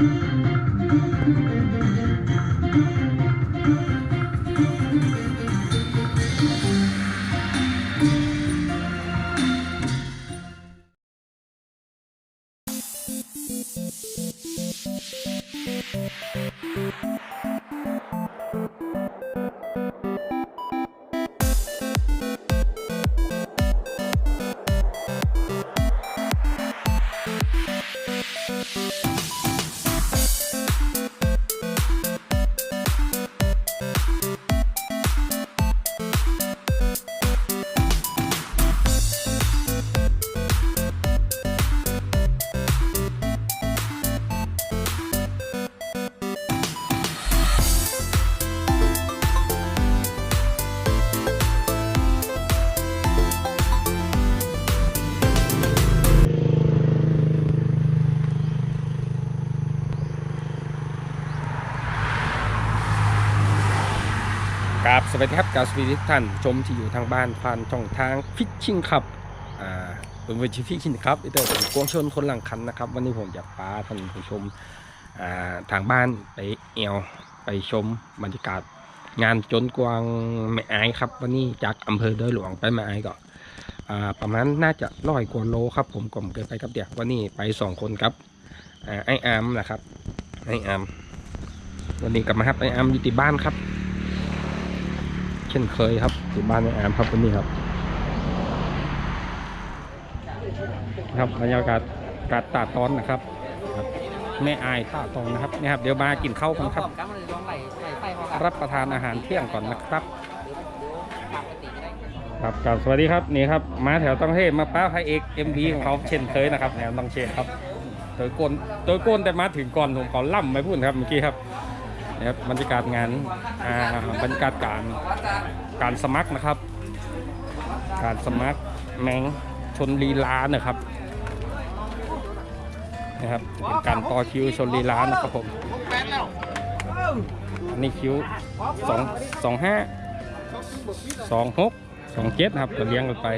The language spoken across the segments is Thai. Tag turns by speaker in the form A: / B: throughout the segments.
A: กร วัสดีครับกาบสวีทุกท่านชมที่อยู่ทางบ้านผ่านช่องทางฟิชชิงครับอ่าเป็นวิธีฟิชชิงครับอีเตอร์เป็นกวงชนคนหลังคันนะครับ วันนี้ผมจะพาท่านผู้ชมอ่าทางบ้านไปเอวไปชมบรรยากาศงานจนกวางแม่ไอายครับ วันนี้จากอำเภอดอยหลวงไปแม่ไอายก็อ่าประมาณน่าจะร้อยกว่าโลครับ ผมกลมเกินไปครับเดี๋ยววันนี้ไปสองคนครับอ่าไออามนะครับไออามวันนี้กลับมาครับไออามอยู่ที่บ้านครับ เช่นเคยครับอยู่บ้านในแอมครับวันนี้ครับครับบรรยากาศกาดตาตอนนะครับแม่อายตาตอนนะครับนี่ครับเดี๋ยวมากินข้าวกันครับ
B: รับ
A: ประทานอาหารเที่ยงก่อนนะครับครับกราบสวัสดีครับนี่ครับมาแถวต้องเทพมาป้าพระเอกเอ็มพีของเขาเช่นเคยนะครับแนวต้องเชษครับโดยโกนโดยโกนแต่มาถึงก่อนผมขอล่ำไม่พูดครับเมื่อกี้ครับ นะครับบรรยากาศงานอ่าบรรยากาศการการสมัครนะครับ การสมัครแมงชนลีลานะครับนะครับเป็นการต่อคิวชนลีลานะครับผมอันนี้คิวสองสองห้าสองหกสองเจ็ดนะครับก็เลี้ยงกันไป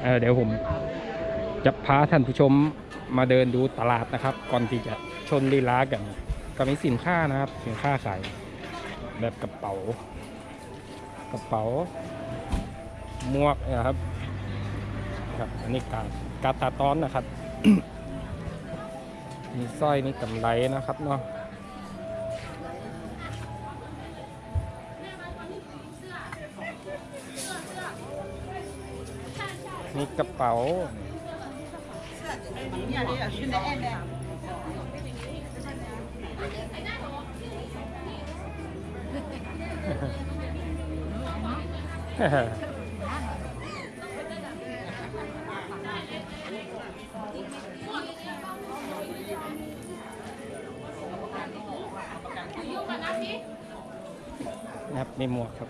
A: เเดี๋ยวผมจะพาท่านผู้ชมมาเดินดูตลาดนะครับ ก่อนที่จะชนลีลากัน ก็มีสินค้านะครับ สินค้าขายแบบกระเป๋ากระเป๋าหมวกนะครับครับ อันนี้กาการตาตอนนะครับ มีสร้อยมีกำไรนะครับเนาะ มีกระเป๋า นะครับมีหมวกครับ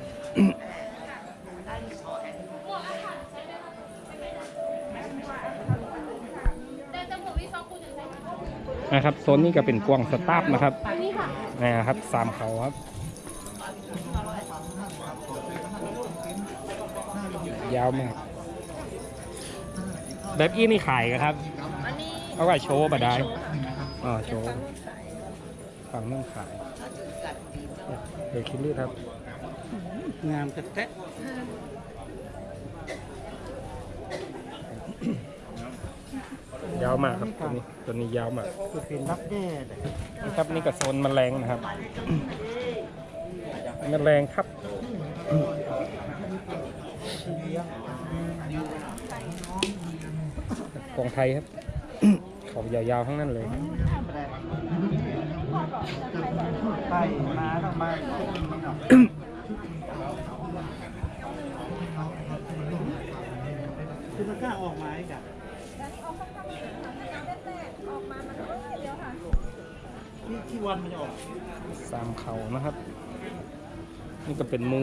A: นะครับโซนนี้ก็เป็นกวางสตาร์ฟนะครับนะครับสามเขาครับ ยาวมาก แบบอี้นี่ขายกันครับเอาไว้โชว์บัดได้อ๋อโชว์ฝั่งนั่นขายเดี๋ยวคิดลืดครับ
B: งามกระแทะ
A: ยาวมากครับตัวนี้ตัวนี้ยาวมาก
B: คือเป็นรับแน่เลย
A: นะครับนี่ก็โซนแมลงนะครับแมลงครับของไทยครับเขายาวๆทั้งนั้นเลย
B: ไปมาต้องมาคือมันกล้าออกมาอีกอะนี่ที่วันมันจะออก
A: สามเขานะครับ นี่ก็เป็นหมู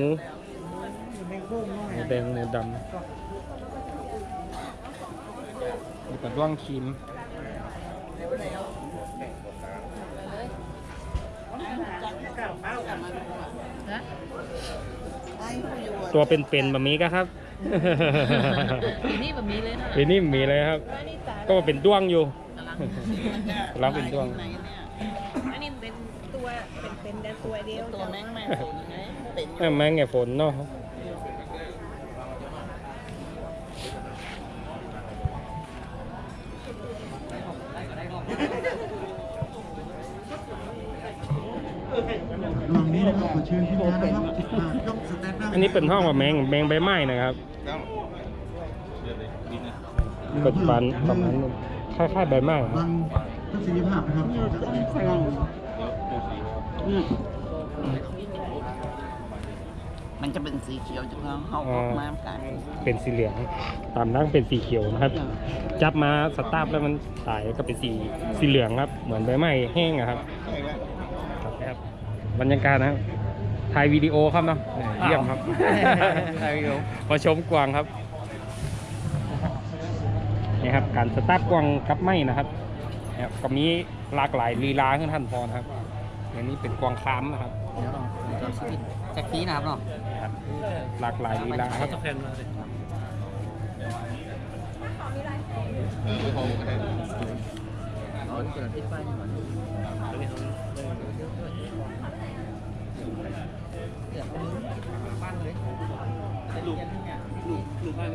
B: แมงโค้งน้อย
A: หมูแดงหมูดำนี่ก็ร่วงครีม
B: ก้าวเป้ากัน
A: ตัวเป็นๆแบบนี้ก็ครับ
C: ปีนี้แบบนี้เลยนะ
A: ปีนี้มีเลยครับ
C: อันนี้จ้า
A: ก็เป็นด้วงอยู่
C: กำลัง
A: รับเป็นด้วง
C: อันนี้เป็นตัวเป็นเป็นแต่ตัวเดียว
D: ตัวแมงแม่ฝนไงเป็น
A: แม่แมงไงฝนเนาะ
E: ลองนี้นะครับขอเชิญที่ร้านนะครับอ่ายกสแตนด์
A: อันนี้เป็นห้องว่าแมงแมงใบไม้นะครับปัจจุบันประมาณนึง คล้ายๆใบไม้ครับ
E: บังทัศนียภาพนะครับ
D: ฝรั่งมันจะเป็นสีเขียวจากเราเขาออกมากัน
A: เป็นสีเหลืองตามนั่งเป็นสีเขียวนะครับ จับมาสตาร์ฟแล้วมันตายก็เป็นสีสีเหลืองครับ เหมือนใบไม้แห้งอะครับครับนะครับบรรยากาศนะครับถ่ายวิดีโอครับเนาะเยี่ยมครับถ่ายวิดีโอพอชมกวางครับ นี่ครับการสตาร์ทกวางกับไม้นะครับนะครับก็มีหลากหลายลีลาขึ้นท่านพอนะครับอันนี้เป็นกวางคามนะครับ
D: แจ็คกี้นะครับเนาะ
A: ครับหลากหลายลีลาครับน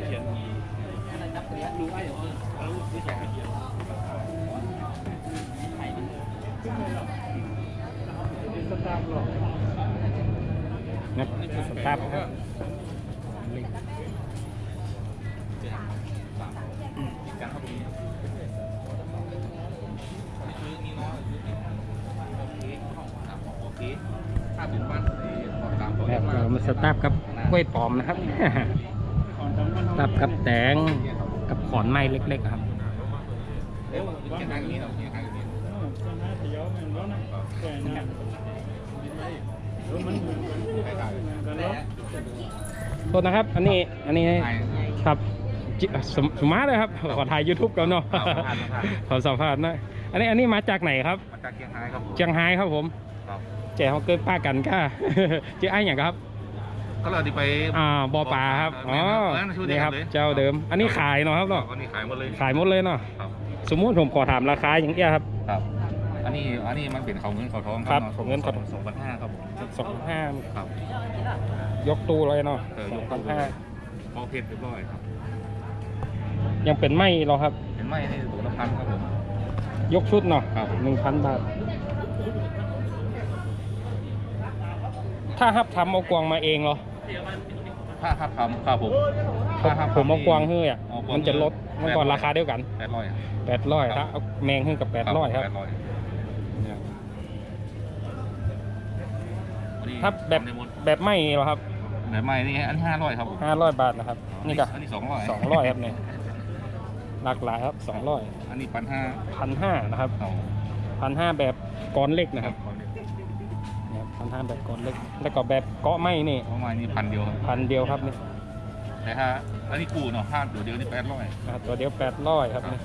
A: ะค รับสตาร์ทครับแบบเรามาสตาร์ทกับกล้วยปอมนะครับสตาร์ทกับแตง กับขอนไม้เล็กๆครับโทษนะครับ อันนี้อันนี้ครับจิสมสมมาเลยครับขอถ่าย YouTube กันเนาะขอสัมภาษณ์หนะอันนี้อันนี้มาจากไหนครับ
F: มาจากเชียงรายครับผม
A: เชียงไฮ้ครับผม
F: ครับ
A: แจเขาเกิดป้ากันก้าเจ้าไอ้อย่างครับ
F: ก็เราดีไป
A: อ่าบอปลาครับอ๋อ
F: ชื่อ
A: นี่
F: เดียว
A: ครับ
F: เลย
A: เจ้าเดิม อันนี้ขายเนาะครับเนาะ
F: อันนี้ขายหมดเลย
A: ขายหมดเลยเนาะ
F: ครับ
A: สมมุติผมขอถามราคาอย่างเงี้ยครับ
F: ครับ อันนี้อันนี้มันเป็นเขาเงินเขาทอง
A: ครับ
F: เนาะ
A: เขาเงินเขาทอง
F: สองพันห้าครับผม
A: สองห้า
F: ครับ
A: ยกตู้เลยเนาะ
F: เออ
A: ส
F: ย
A: อง
F: ก
A: พัน
F: ตู้
A: ห้า
F: พอเพชรเรียบร้อยครับ
A: ยังเป็นไม่เราครับ
F: เห็นไหมนี่ตัวละพันครับผม
A: ยกชุดเนาะ
F: ครับ
A: หนึ่งพันบาท ถ้าฮับทำเอากวางมาเองเหรอ
F: ถ้าครับทำครับผม
A: ผม
F: ถ้ครับ
A: ผมเอากวางเฮ้ยอะ
F: เอากวาง
A: มันจะลดเมื่อก่อนราคาเดียวกัน
F: แปดร้อย
A: แปดร้อย
F: ครั
A: ถ้า
F: บ
A: เอาแมงเฮ้ยกับแปดร้อยครับ
F: แปดร้อย
A: ถ้าแบบแบบไม่เหรอครับ
F: แบบใหม่นี่อันห้าร้อยครับผม
A: ห้าร้อยบาทนะครับนี่ก็
F: อันนี้สองร้อย
A: สองร้อยครับเนี่ยหลากหลายครับสองร้อย
F: อันนี้พันห้า
A: พันห้านะครับ
F: เอา
A: พันห้าแบบก้อนเล็ก
F: นะ
A: นะ
F: ค
A: ค
F: รั
A: รั
F: บบ
A: พันห้าแบบก้อนเล็กแล้วก็แบบเกาะไม้นี่
F: ประมาณนี้พันเดียวครับ
A: พันเดียวครับนี่
F: แต่ถ้าอันนี้กูเนาะห้าตัวเดียวนี่แปดร้อย
A: นะครับตัวเดียวแปดร้อยครับนี่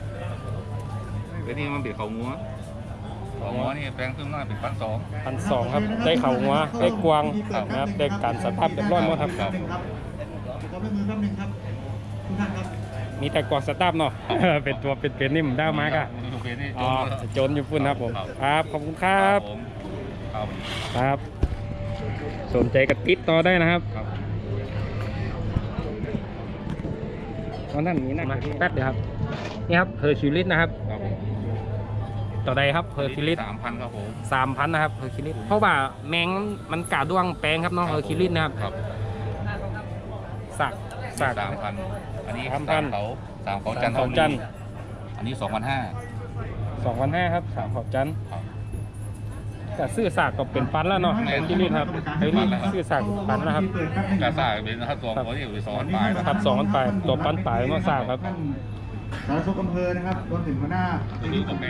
F: แต่นี่มันเบียดเขางัวเขางัวนี่แปลงขึ้นมาเป็นพันสอง
A: พันสองครับได้เข่างัวได้กวางนะครับได้การสภาพเรียบร้อยหมดครับ
F: ครับ
E: ขอด้วยมือแป๊บหนึงครับทุกท่านครับ
A: มีแต่กวางสตาร์ฟเนาะเป็นตัวเป็นเป็นนี่ผมได้มากอะ
F: ดูเป็นนี่
A: อ๋อจนอยู่ปุ่นครับผม
F: ครับ
A: ครับขอบคุณครับ
F: ผม ครับ
A: ครับ สนใจกับติดต่อได้นะครับ
F: ครับ
A: ตอนนั้นมีนะแป๊บเดียวครับ นี่ครับเพอร์คิวลิสนะครับ
F: ครับผม
A: ต่อใดครับเพอร์คิวลิส
F: สามพันครับผม
A: สามพันนะครับเพอร์คิวลิสเพราะว่าแมงมันกาด้วงแปลงครับเนาะเพอร์คิวลิสนะครับ
F: ครับ
A: สักสัก
F: สามพันอันนี้
A: สามพัน
F: เขาสามเขาจันทร์
A: สามเขาจันทร์
F: อันนี้สองพันห้า
A: สองพันห้าครับสามขอบจันทร์
F: ครับ
A: แต่ซื้อสากก็เป็นปันแล้วเนาะเพอร์คิวลิสครับเพอร์คิวลิสซื้อสากเป็นปันแล้วครับ
F: กาซ่าเป็นนะครับสองเขาที่อยู่ในสองพันปลายนะ
A: ค
F: ค
A: รั
F: รั
A: บบสองพันปลายตัวปันปลายเนาะสากครับ
E: ท่านสารสุขอำเภอนะครับรวมถึงหัวหน้า
F: ตัวนี้กับแม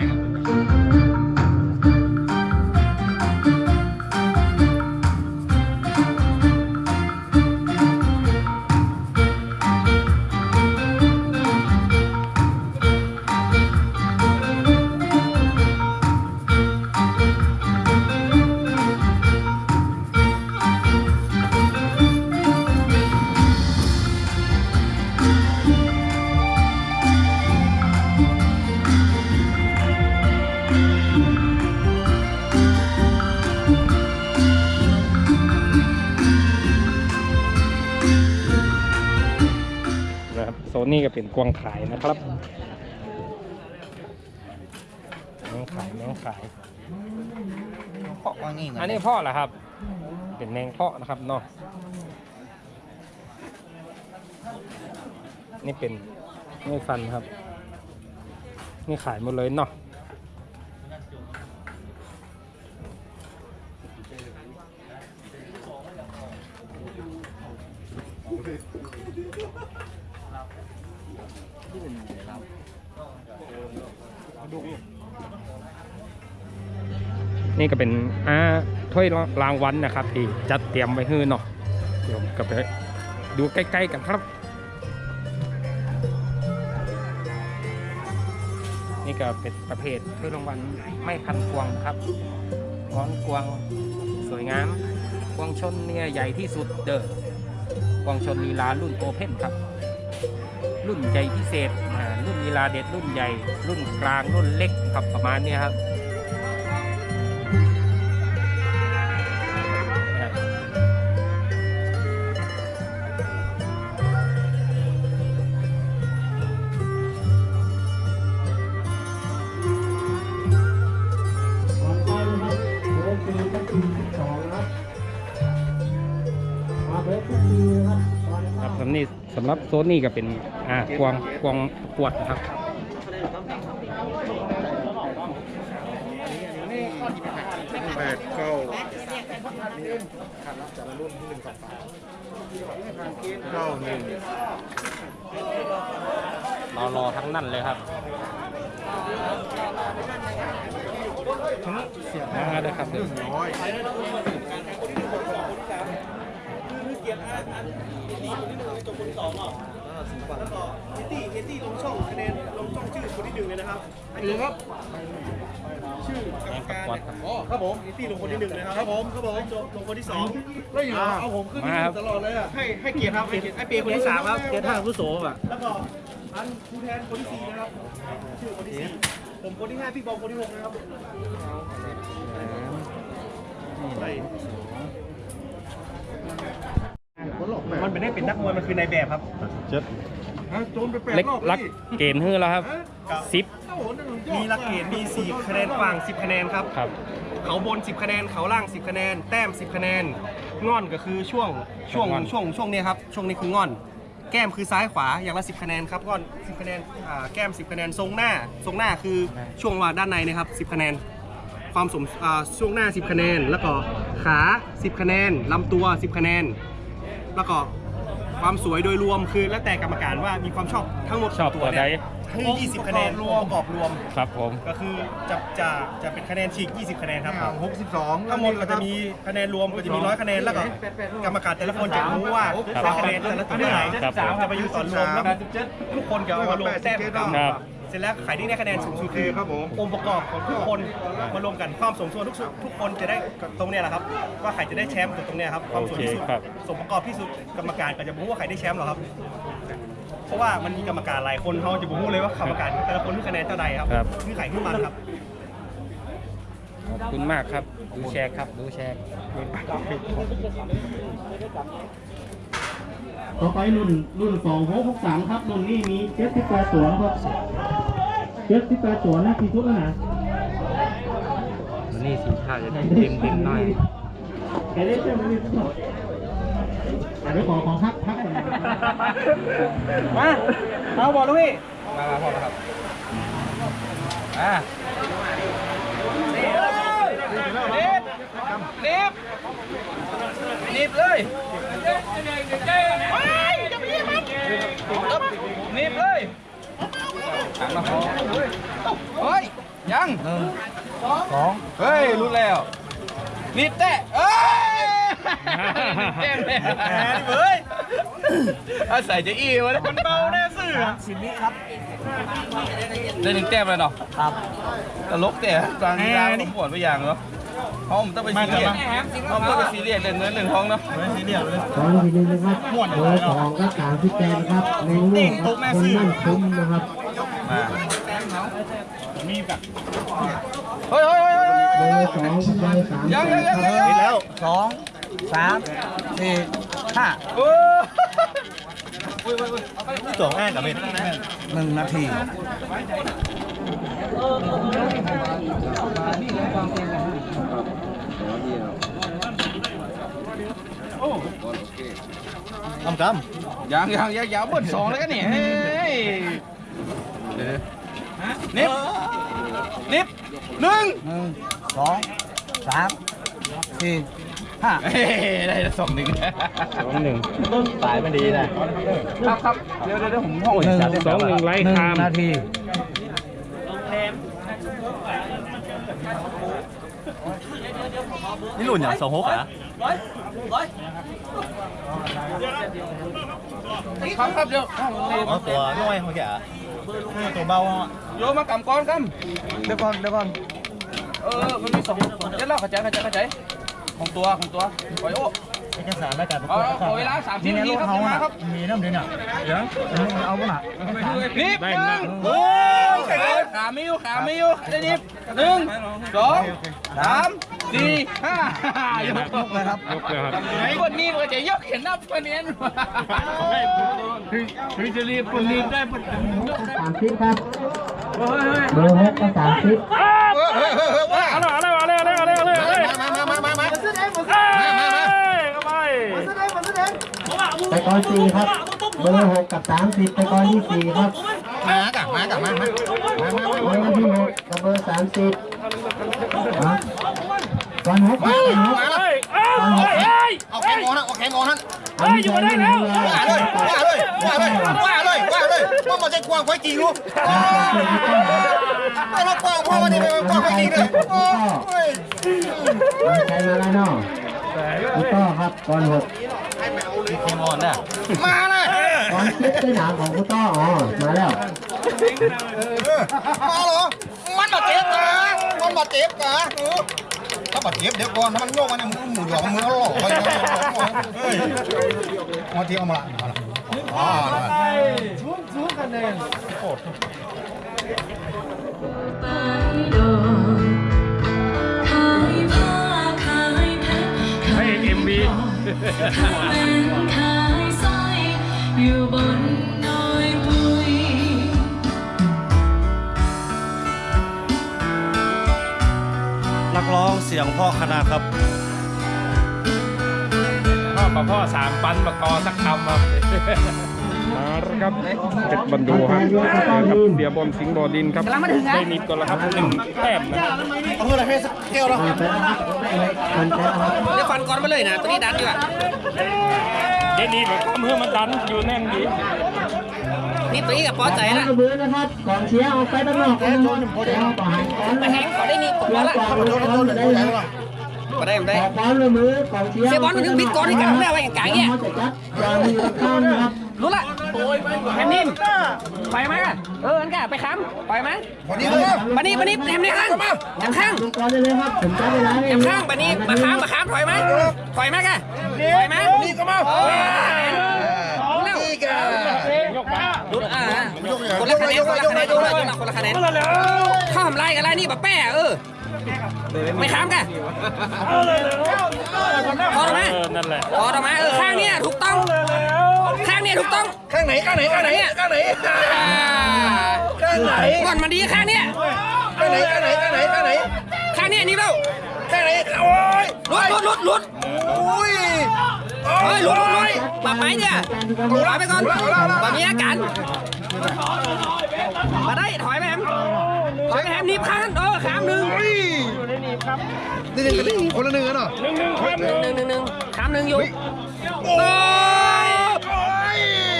A: ก็เป็นกวางขายนะครับแมงขายแมงขาย
G: เพราะว่างี้
A: อันนี้เพ่อเหรอครับ เป็นแมงเพาะนะครับเนาะนี่เป็นนี่ฟันครับ นี่ขายหมดเลยเนาะ นี่ก็เป็นอ่าถ้วยรางวัลนะครับที่จัดเตรียมไว้ให้เนาะเดี๋ยวก็ไปดูใกล้ ๆ กันครับ นี่ก็เป็นประเภทถ้วยรางวัลไม่พันกวางนะครับร้อนกวางสวยงามกวางชนเนี่ยใหญ่ที่สุดเด้อกวางชนลีลารุ่นโอเพ่นครับ รุ่นใหญ่พิเศษรุ่นลีลาเด็ดรุ่นใหญ่ รุ่นกลางรุ่นเล็กครับประมาณนี้ครับำนี้สำหรับโซนนี้ก็เป็นอ่ากวางกวางประกวดนะครับ
H: แปดเก้าเก้าหนึ่ง
A: รอรอทั้งนั้นเลยครับมาเลยครับ
H: ร้อย
A: แมงประกวดครับ
B: ครับผมนี่ตีลงคนที่หนึ่งเลยครับครับผมครับผมลงคนที่สองแล้วอยู่เอาผมขึ้นที่ห
A: มาครั
B: นึ่
A: บ
B: งตลอดเลยอะให้ให้เกียรติครับให้เกียรติให้เปียคนที่สามครับ เกียรติท่านผู้โสอะแล้วก็อันผู้แทนคนที่สี่นะครับชื่อคนที่สี่ผมคนที่ห้าพี่บอมคนที่หกนะครับใช่มัน ไม่ได้เป็นนักมวยมันคือในายแบบครับ
H: โจนไปแปด
A: เล็ก
H: รอบ
A: ลักเกณฑ์ฮื้อแล้วครับซิป
B: มีหลักเกณฑ์มี4คะแนนกว้าง10 คะแนนครับ
A: ครับ
B: เขาบน 10 คะแนน เขาล่าง 10 คะแนน แต้ม 10 คะแนน ง่อนก็คือช่วงช่วง
A: ง่อน
B: ช่วงช่วงนี้ครับ ช่วงนี้คือง่อน แก้มคือซ้ายขวาอย่างละ 10 คะแนนครับง่อน 10 คะแนนอ่าแก้ม 10 คะแนน ทรงหน้า ทรงหน้าคือช่วงว่าด้านในนะครับ 10 คะแนน ความสมอ่าช่วงหน้า 10 คะแนน แล้วก็ขา 10 คะแนนลำตัว 10 คะแนน แล้วก็ ความสวยโดยรวมคือแล้วแต่กรรมการว่ามีความชอบทั้งหมด
A: ชอบตัวใด
B: ให้ 20 คะแนนรวมประกอบรวม
A: ครับผม
B: ก็คือจะจะจะเป็นคะแนนฉีก 20 คะแนนครับ
H: หกสิบสอง
B: ทั้งหมดก็จะมีคะแนนรวมก็จะมีร้อยคะแนนแล้วก็กรรมการแต่ละคนจะรู้ว่า
A: ครับ
B: คะแนนแต่ละตัวเท่าไหร่
A: ครับผม
B: จะไปอยู่ตอนรวมแล้วทุกคนจะเอามารวมแต้มกัน
A: ครับ
B: เสร็จแล้วใครที่ได้คะแนนสูงสุดคือ
H: ครับผม
B: องค์ประกอบของทุกคนมารวมกันความสมส่วนทุกสุดทุกคนจะได้ตรงเนี้ยแหละครับ ว่าใครจะได้แชมป์ตรงเนี้ยครับความสวยที่สุด
A: โอเคครับ
B: สมประกอบที่สุดกรรมการก็จะรู้ว่าใครได้แชมป์หรอกครับ เพราะว่ามันมีกรรมการหลายคนเขาจะรู้เลยว่ากรรมการแต่ละคนมีคะแนนเท่าใดครับ
A: ครับ
B: คือใครขึ้นมันครับ
A: ขอบคุณมากครับ ดูแชร์ครับ ดูแชร์
I: ต่อไปรุ่นรุ่นสองหกหกสามครับ รุ่นนี้มีเจ็ดสิบแปดตัวครับเจ็ดสิบแปดตัวนะกี่ชุดแล้วนะ
A: วันนี้สีชาจะเต็มเต็มหน่อย
I: แกได้เจ้าไม่ได้ทุกคนอะเดี๋ยวขอขอพักพักก่อนนะครับ
B: มาเอาบอลลูกพี่
A: มามาพอแล้วครับอ่า
B: นิบนิบเลยนิบเลย
H: เฮ้ย ยังหนึ่งสองเฮ้ย รู้แล้วนิดแตะเอ้ยแต้มเลย
B: แหมเฮ้ย
H: อาศัยจะอี้วะ
B: มันเบาแน่สื่อ
H: ได้หนึ่งแต้มเลยเนาะครับตลกแต่กลางยางผมปวดไปอย่างเนาะเพราะผมต้องไปซีเรียสเพราะผมต้องไปซีเรียสเรื่องเงินเรื่องทองเนาะ
I: ตอนทีหนึงนะครับเบอร์สองก็สามสิบแปดนะครับในลูกครับคนนั่นคุ้มนะครับ
H: มาเฮ้ยเฮ้ยเฮ้ยเฮ้ย
I: เบอร์สองเบอร์สาม
H: ยังยังยัง
I: ค
H: ยั
I: รับ
H: งแล้ว
G: สองสามสี่ห้า
H: โอ้สองอ้างกับเป็นหนึ่งนาที
J: ทำก
H: ยังยังยังยังเบิดสองแล้วกันนี่เฮ้ยเดี๋ยว นิบนิบหนึ่งำ
J: หนึ่งสองสามสี่ห้า
H: เฮ้ยได้แล้วสองหนึ่ง
A: สองหนึ่ง
J: สายมันดีนะครับ
H: ครับเดี๋ยวเดี๋ยวเดี๋ยวผมห้อง
J: หนึ่ง
A: สองหนึ่งไล่
J: หนึ่ง
A: คาม
J: นาที
H: นี่หลุนอย่างสองหกอะครับครับเดี๋ยว
J: เอาตัวน้อยเขาแก่ ตัวเบา
H: โยมมากำก้อนกำเดี๋ยวก่อนเดี๋ยวก่อนเออมันมีสองเดี๋ยวเราเข้าใจเข้าใจเข้าใจของตัวของตัวปล่อยโอ้
J: เอกสารและการประก
H: เอา
J: วด
H: เอาเวลาสามสิบนาทีครับ
J: เขา
H: มา
J: อะ
H: ครับ
J: มีน้ำเดือดเนี่ยเดี๋ยวเอาป่ะน่ะ
H: นิบหนึ่งโอ้ยขาไม่อยู่ขาไม่อยู่ได้นิบหนึ่งสองสาม สี่ห้ายกเลยครับ
A: ยกเลยครับ
H: ไอ้คนนี้มันจะยกเห็นนับคะแนน
A: คือจะรีบคนรีบได้
I: สามสิบครับเบอร์หกก็สามสิบ
A: เอาเลยเอาเลยเอาเลยเอาเลยเอาเลยเอาเลย
J: มามามามามา
A: เข้าไป
I: ไปก่อนสี่ครับ เบอร์หกกับสามสิบไปก่อนที่สี่ครับ
J: มากะมากะมามามามา
I: เบอร์ที่หกกับเบอร์สามสิบ ครับก่อนหกครับก่อนหก
A: เฮ้ยเอ้ยเฮ้ย
J: เอาแข่งงอนะเอาแข่งงอนั่น
I: เอาอยู่มาได้แล้ว
J: ว่าเลยว่าเลยว่าเลยว่าเลยว่าเลยว่ามันจะกว้างไว้จริงรู้ไม่รับกว้างเพราะว่านี่ไม่กว้างไว้จริงเลยโอ้ย
I: ใช้มาแล้วเนาะพี่ต้อครับก่อนหก
J: มาเลย
I: ก่อนสิบด้วยหนามของพี่ต้ออ๋อมาแล้ว
J: มาเหรอมันบาดเจ็บนะมันบาดเจ็บนะ ถ้าบาดเจ็บเดี๋ยวก่อนถ้ามันโยกมาเนี่ยมึงหมุนหยอกมึงเอาหลอกไปเฮ้ยมาทีเอามาละอ๋อ
K: ไปโดนขายผ้าขายเพชร
A: ให้ MV
K: ขายเป็นขายสร้อยอยู่บน
L: นักร้องเสียงพ่อคณะครับ
A: พ่อกับพ่อสามปันมากอสักคำครับมาแล้วครับเป็ดบันดูครับเจอกับเสียบอมสิงห์บอดินครับได้นิดก่อนแล้วครับหนึ่งแต้มนะครับ
J: เอาเงินอะไรให้สักแก้วแล้ว
I: มันไปนะครับมันไปนะครับ
G: เดี๋ยวฟันก่อนมาเลยนะตัวนี้ดันดีกว่า
A: ได้นิดแบบทำเพื่อมันดันอยู่แน่นดี
G: นี่ตัวนี้กับป้อใจละ
I: กระเบือนะครับกองเชียร์เอาไปด้านนอกกันนะครับแล้วต่อหันก้อน
G: มา
I: นะ
G: แห
I: ครับ
G: งขอได้นี่กด
I: แล้
G: แล้ววละ
I: ต่อมือก้อนจะได้นะครับ
G: มาได้มาได้
I: ต่อก้อนเลยมือกองเชียร์
G: เสียบอลมันถึงปิดก่อนให้กันแม่ไว้อย่างกลางเนี่ย
I: เขาจะจัดวางมือข้างนะครับ
G: รู้ละแฮมนิ่มปล่อยมาเอออันกะไปค้ำปล่อยมา
J: วันนี้เลย
G: ปานี่ปานี่แฮมนี่ข้างแฮมข้าง
I: ดูก่อนได้เลยครับผมจับเวลาให้
G: แฮมข้างปานี่มาค้ำมาค้ำถอยมาถอยมากะถอยมานี่ก็มารู้แล้ว
J: นี่แก
G: รู้อ่า คนละคะแนนคนละคะแนนดูละคนละคะแนนข้าวทำไรกันไรนี่แบบแป้เออไม่ค้ำกะพอแล้วไหม
A: เออนั่นแหละ
G: พอแล้วไหมเออข้างเนี่ยถูกต้องข้างเนี่ยถูกต้อง
J: ข้างไหนข้างไหนข้างไหนข้างไหน
G: ข้างไหนก่อนมันดีข้างเนี่ย
J: ข้างไหนข้างไหนข้างไหนข้างไหน
G: ข้างเนี่ยนี่เปล่า
J: ข้างไหนโอ้ย
G: ลุดลุดลุดลุด
J: อุ้ย
G: เฮ้ยลุดลุดลุดมาไปเนี่ยถอยไปก่อนมามีอากา นิบข้าง เออขามหนึ่ง
J: นี่นี่นี่คนละหนึ่งอะเนาะ
A: หนึ่งหนึ่งครับ
G: หนึ่งหนึ่งหนึ่งหนึ่งขามหนึ่งอยู่โอ้ย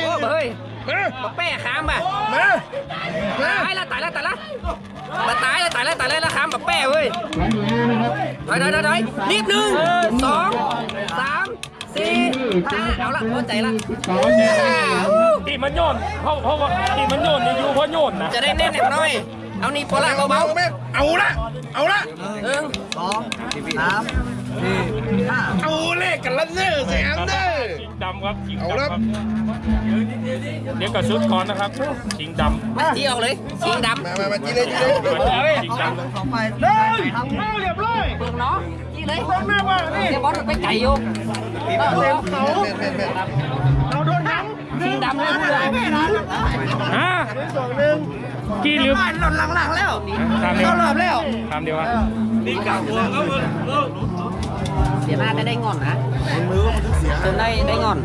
G: โอ้เฮ้ยมาแป้ขามป่ะ
J: มา
G: ตายละตายละตายละมาตายละตายละตายละแล้วขามแบบแป้เว้ย
I: วันนี้นะครับ
G: ถอยถอยถอยถอยนิบหนึ่งสองสามสี่ห้าเอาละเข้าใจละ
I: สอง
A: ตีมันโยนเพราะเพราะว่าตีมันโยนนี่อยู่เพราะโยนนะ
G: จะได้แน่นหน่อย เอานี่โปล่าเบา
J: แม่เอาละ เอาละ
G: ๆหนึ่ง
J: เอาเลขกันละเนอร์แซมเนอร์
A: ชิงดำครับชิง
J: เอา
A: ดำ
J: ละ
A: ครับเดี๋ยวกับชุดก่อนนะครับชิงดำ
G: มาจีออกเลยสีดำ
J: มามามาจีเลยจีเลย
A: ชิงดำ
G: เบิ่งเนาะจีเลยเดี๋ยวบอลไปไก่อยู่
J: แม่แม่แม่
G: สีงดำเลยพูดเลย
A: ฮะ กี่ลืม
G: หล่นหลังๆแล้ว
A: ตามเดียว
G: เข้ารอบแล้ว
A: ตามเดียวอะ
G: เสียหน้าได้ได้งอนนะจนได้ได้งอน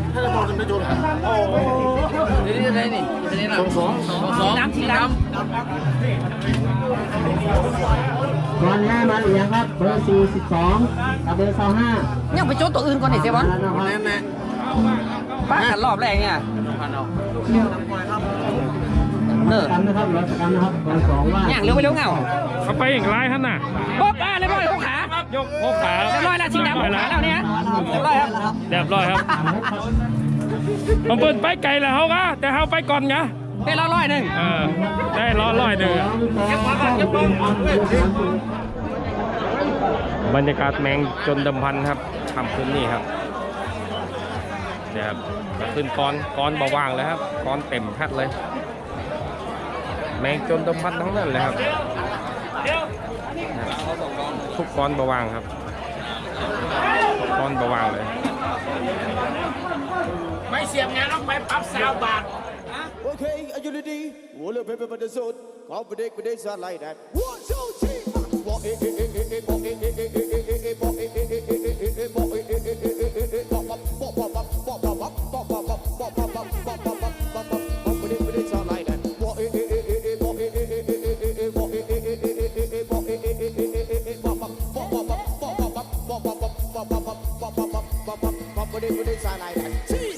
G: นี่นี่ได้นี่ได้สองสองสองน้ำทีน้
I: ก่อนหน้ามาหรือยังครับเบอร์42กับเบอร์25ำ
G: ยังไปโจทย์ตัวอื่นก่อนดิเซบอล
I: แล้วนะครับ
G: ป้ากันรอบแรกเนี่ย เนอ
I: กันนะครับรัชกันนะครับเบอร์2ว่า
G: ย่างเร็วไปเร็วเงา
A: เขาไปอีกไลน์ท่านน่ะ
G: ป๊อบอ่าเรียบร้อยหกขา ย
A: กหกขา
G: เรียบร้อยแล้วชิงดำหกขาแล้วเนี่ยเรียบร้อยครับ
A: เรียบร้อยครับผมเปิดไปไกลแล้วเขาก็แต่เขาไปก่อนไง
G: เป็นร้อยร้อยหนึ่ง
A: เออได้ร้อยร้อยหนึ่งอะบรรยากาศแมงจนดำพันครับทำขึ้นนี่ครับเนี่ยครับขึ้นก้อนก้อนเบาว่างเลยครับก้อนเต็มแพทเลย แมงจนดำพันทั้งนั้นเลยครับ ทุกก้อนเบาว่างครับทุกก้อนเบาว่างเลย
H: ไม่เสียบงานต้องไปปรับสาวบาท
M: โอเคอายุดีๆหัวเรือเพเปอร์เดสุดขอประเด็กประเด็กสไลด์ได้ one two three บอกเอ๊ะเอ๊ะเอ๊ะเอ๊ะบอกเอ๊ะเอ๊ะเอ๊ะเอ๊ะเอ๊ะเอ๊ะบอกเอ๊ะเอ๊ะเอ๊ะเอ๊ะเอ๊ะเอ๊ะบอกเอ๊ะเอ๊ะเอ๊ะเอ๊ะเอ๊ะเอ๊ะบอกบอกบอกบอกบอกบอกบอกบอกบอกบอกบอกบอกบอกบอกบอก with this I like that. See